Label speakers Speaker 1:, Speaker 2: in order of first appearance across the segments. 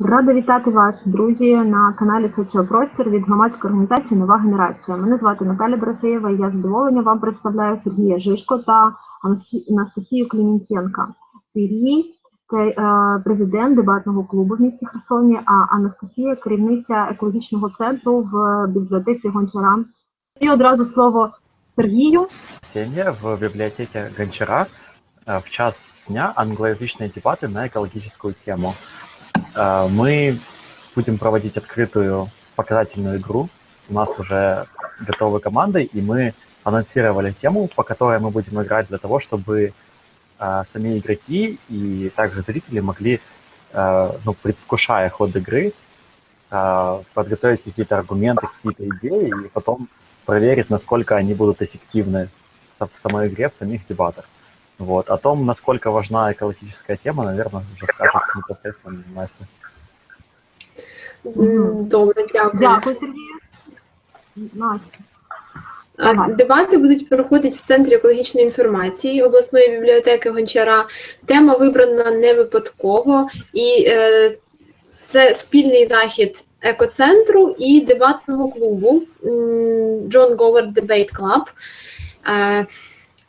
Speaker 1: Рада вітати вас, друзі, на каналі Соціопростір від громадської організації Нова генерація. Мене звати Наталя Дорофеєва. і Я з задоволенням вам представляю Сергія Жишко та Анасі- Анастасію Клімінтєнка. Сергій це е, президент дебатного клубу в місті Херсоні, а Анастасія керівниця екологічного центру в бібліотеці Гончара. І одразу слово Сергію.
Speaker 2: Сегодня в библиотеке Гончара э, в час дня англоязычные дебаты на экологическую тему. Э, Мы будем проводить открытую показательную игру. У нас уже готовы команды, и мы анонсировали тему, по которой мы будем играть для того, чтобы э, сами игроки и также зрители могли, э, ну, предвкушая ход игры, подготовить какие-то аргументы, какие-то идеи, и потом проверить, насколько они будут эффективны в самой игре, в самих дебатах. Вот. О том, насколько важна экологическая тема, наверное, уже скажет непосредственно Настя.
Speaker 3: Добре, дякую.
Speaker 1: Дякую, Сергію. Настя.
Speaker 3: А, Дебати будуть проходити в Центрі екологічної інформації обласної бібліотеки Гончара. Тема вибрана не випадково, і е, це спільний захід екоцентру і дебатного клубу John Говард Debate Club. Е,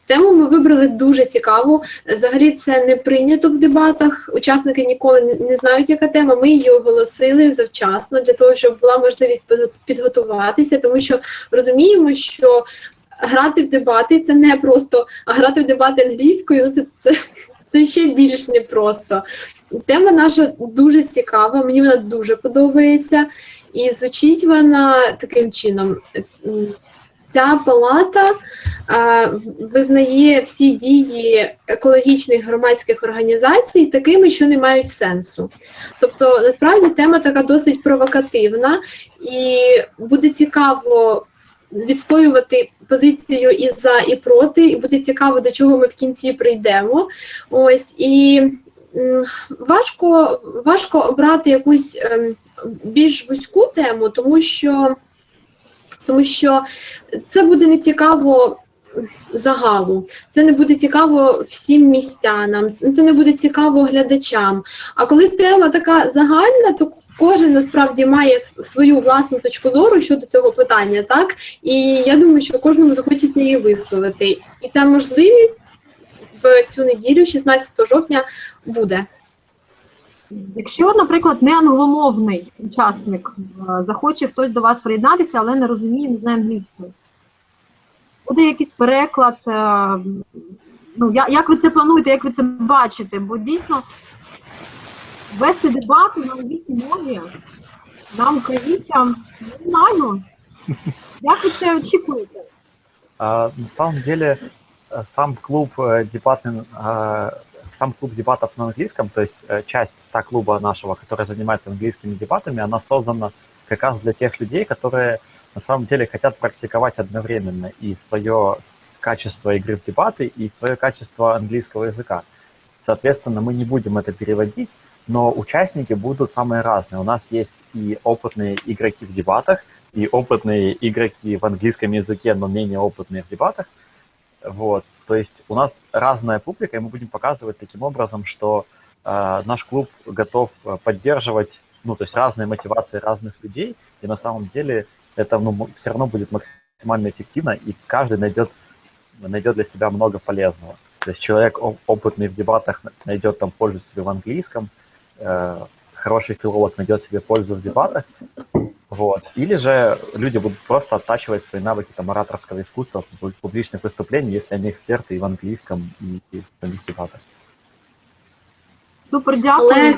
Speaker 3: Тему ми вибрали дуже цікаву. Взагалі це не прийнято в дебатах. Учасники ніколи не- знають, яка тема. Ми її оголосили завчасно для того, щоб була можливість підго- підготуватися, тому що розуміємо, що грати в дебати це не просто, а грати в дебати англійською це, це, це ще більш непросто. Тема наша дуже цікава, мені вона дуже подобається. І звучить вона таким чином. Ця палата е, визнає всі дії екологічних громадських організацій такими, що не мають сенсу. Тобто, насправді тема така досить провокативна, і буде цікаво відстоювати позицію і за, і проти, і буде цікаво, до чого ми в кінці прийдемо. Ось і важко, важко обрати якусь ем, більш вузьку тему, тому що, тому що це буде не цікаво загалу, це не буде цікаво всім містянам, це не буде цікаво глядачам. А коли тема така загальна, то кожен насправді має свою власну точку зору щодо цього питання, так? І я думаю, що кожному захочеться її висловити. І та можливість в цю неділю, 16 жовтня, буде.
Speaker 1: Якщо, наприклад, не англомовний учасник е, захоче хтось до вас приєднатися, але не розуміє, не знає англійською, буде якийсь переклад. е, Ну, я- як ви це плануєте, як ви це бачите? Бо дійсно вести дебати на англійській мові нам, українцям, не знаю. Як ви це очікуєте?
Speaker 2: А, на самом деле, э, сам клуб э, дебатный, а, сам клуб дебатов на английском, то есть э, часть та клуба нашего, которая занимается английскими дебатами, она создана как раз для тех людей, которые на самом деле хотят практиковать одновременно и свое качество игры в дебаты, и свое качество английского языка. Соответственно, мы не будем это переводить, но участники будут самые разные. У нас есть и опытные игроки в дебатах, и опытные игроки в английском языке, но менее опытные в дебатах. Вот. То есть у нас разная публика, и мы будем показывать таким образом, что э, наш клуб готов э, поддерживать, ну, то есть разные мотивации разных людей, и на самом деле это ну, все равно будет максимально эффективно, и каждый найдет, найдет для себя много полезного. То есть человек опытный в дебатах найдет там пользу себе в английском, э, хороший филолог найдет себе пользу в дебатах, вот. Или же люди будут просто оттачивать свои навыки там, ораторского искусства, пуб- публичных выступлений, если они эксперты и в английском, и, и в самих дебатах.
Speaker 1: Супер, дякую.
Speaker 3: Але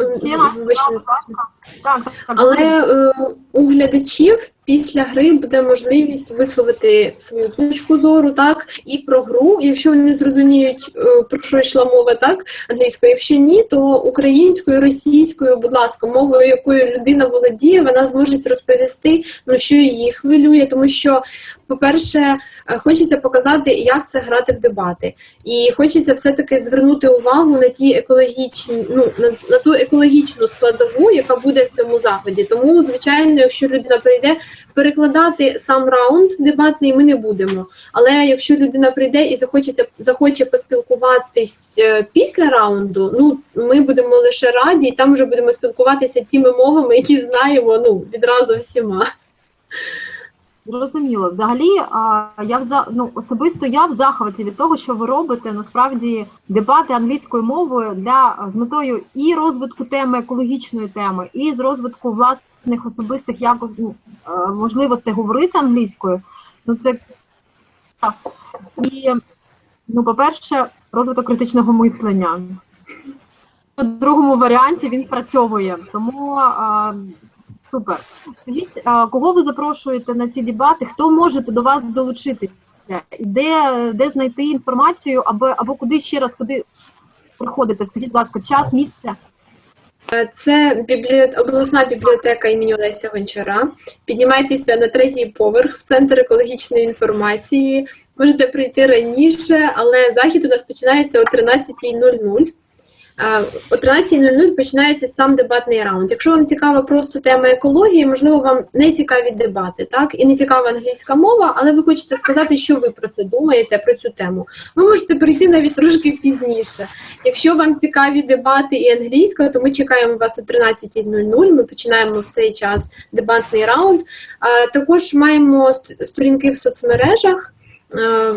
Speaker 3: е,
Speaker 1: Ще раз,
Speaker 3: вибачте,
Speaker 1: будь ласка. Так, так, так.
Speaker 3: Але е, у глядачів після гри буде можливість висловити свою точку зору, так і про гру, якщо вони зрозуміють, е, про що йшла мова, так англійською. Якщо ні, то українською, російською, будь ласка, мовою, якою людина володіє, вона зможе розповісти, ну що її хвилює, тому що, по-перше, е, хочеться показати, як це грати в дебати, і хочеться все таки звернути увагу на ті екологічні, ну на, на ту екологічну складову, яка буде в цьому заході. Тому, звичайно, якщо людина прийде, перекладати сам раунд дебатний ми не будемо. Але якщо людина прийде і захочеться захоче поспілкуватись е, після раунду, ну ми будемо лише раді, і там вже будемо спілкуватися тими мовами, які знаємо ну відразу всіма.
Speaker 1: Зрозуміло. Взагалі, я вза... ну, особисто я в захваті від того, що ви робите насправді дебати англійською мовою для з метою і розвитку теми екологічної теми, і з розвитку власних особистих якось ну, е, можливостей говорити англійською. Ну це так. і ну, по-перше, розвиток критичного мислення. У другому варіанті він спрацьовує. Тому а, супер. Скажіть, а кого ви запрошуєте на ці дебати? Хто може до вас долучитися? Де, де знайти інформацію, або, або куди ще раз, куди приходите? Скажіть, будь ласка, час, місце?
Speaker 3: Це біблі... обласна бібліотека імені Олеся Гончара. Піднімайтеся на третій поверх в центр екологічної інформації. Можете прийти раніше, але захід у нас починається о 13.00. О 13.00 починається сам дебатний раунд. Якщо вам цікава просто тема екології, можливо, вам не цікаві дебати, так і не цікава англійська мова, але ви хочете сказати, що ви про це думаєте, про цю тему. Ви можете прийти навіть трошки пізніше. Якщо вам цікаві дебати і англійська, то ми чекаємо вас о 13.00. Ми починаємо в цей час дебатний раунд. Також маємо ст- сторінки в соцмережах. е,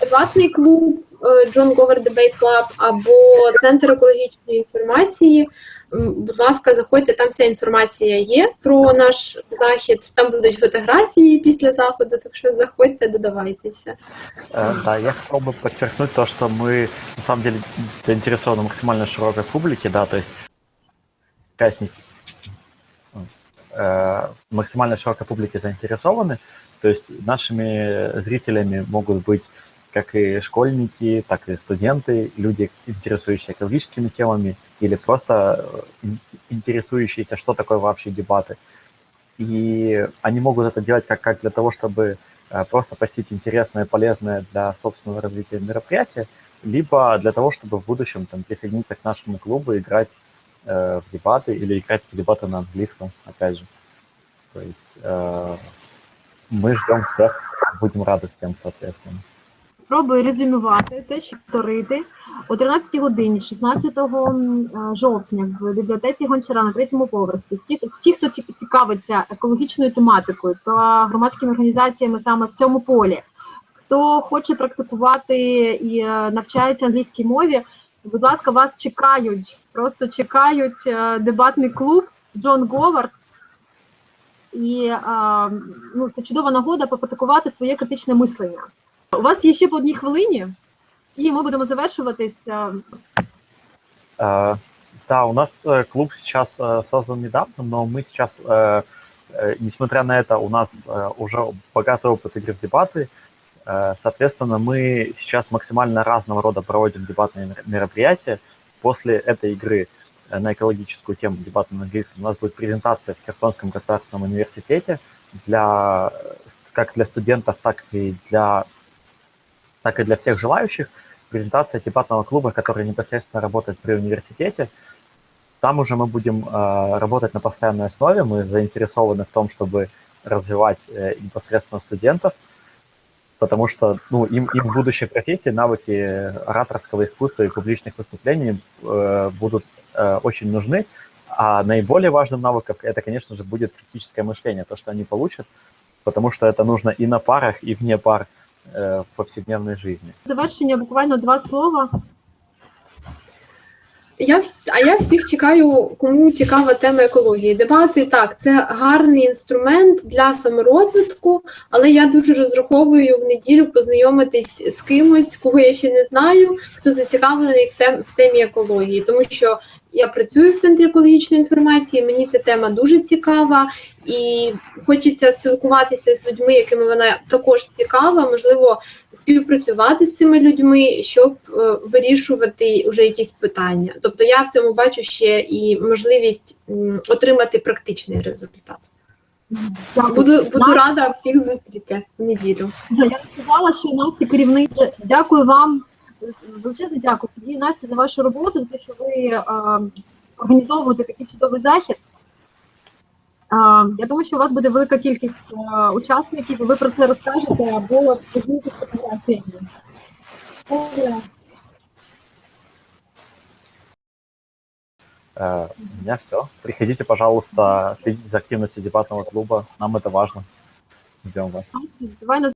Speaker 3: Дебатний клуб е, John Gover Debate Club або Центр екологічної інформації. М, Будь ласка, заходьте, там вся інформація є про наш захід. Там будуть фотографії після заходу, так що заходьте, додавайтеся.
Speaker 2: Э, Да, я хотел бы подчеркнуть то, что мы на самом деле заинтересованы максимально широкой публике, да, то есть участники э, максимально широкой публике заинтересованы, то есть нашими зрителями могут быть Как и школьники, так и студенты, люди, интересующиеся экологическими темами или просто э, ин- интересующиеся, что такое вообще дебаты. И они могут это делать как, как для того, чтобы э, просто посетить интересное полезное для собственного развития мероприятие, либо для того, чтобы в будущем там, присоединиться к нашему клубу, играть э, в дебаты или играть в дебаты на английском, опять же. То есть э, мы ждем всех, будем рады всем, соответственно.
Speaker 1: Спробую резюмувати те, що повторити. О 13 годині, 16 е, жовтня, в бібліотеці Гончара на третьому поверсі. Всі, хто цікавиться екологічною тематикою та громадськими організаціями саме в цьому полі, хто хоче практикувати і е, навчається англійській мові, будь ласка, вас чекають. Просто чекають е, дебатний клуб Джон Говард. І ну, це чудова нагода попрактикувати своє критичне мислення. У вас є ще по одній хвилині, і ми будемо завершуватись. е,
Speaker 2: Э, Да, у нас э, клуб сейчас э, создан недавно, но мы сейчас, э, э, несмотря на это, у нас э, уже богатый опыт игры в дебаты. Э, Соответственно, мы сейчас максимально разного рода проводим дебатные мер- мероприятия. После этой игры э, на экологическую тему дебаты на английском у нас будет презентация в Херсонском государственном университете для, как для студентов, так и для, так и для всех желающих презентация дебатного клуба, который непосредственно работает при университете. Там уже мы будем э, работать на постоянной основе. Мы заинтересованы в том, чтобы развивать э, непосредственно студентов, потому что ну, им, им в будущей профессии навыки ораторского искусства и публичных выступлений э, будут э, очень нужны. А наиболее важным навыком это, конечно же, будет критическое мышление, то, что они получат, потому что это нужно и на парах, и вне пар в повседневной жизни.
Speaker 1: Завершення буквально два слова.
Speaker 3: Я а я всіх чекаю, кому цікава тема екології. Дебати так, це гарний інструмент для саморозвитку, але я дуже розраховую в неділю познайомитись з кимось, кого я ще не знаю, хто зацікавлений в тем в темі екології, тому що я працюю в центрі екологічної інформації. Мені ця тема дуже цікава, і хочеться спілкуватися з людьми, якими вона також цікава. Можливо, співпрацювати з цими людьми, щоб е, вирішувати вже якісь питання. Тобто я в цьому бачу ще і можливість м, отримати практичний результат. Буду буду рада всіх зустріти в неділю.
Speaker 1: Я сказала, що Насті керівник. Дякую вам. Величезне дякую Сергій і Насті за вашу роботу, за те, що ви е, організовуєте такий чудовий захід. Я думаю, що у вас буде велика кількість е, учасників, і ви про це розкажете або поділитесь фотографіями.
Speaker 2: Э, У меня все. Приходите, пожалуйста, следите за активностью дебатного клуба. Нам это важно. Ждем вас.
Speaker 1: Давай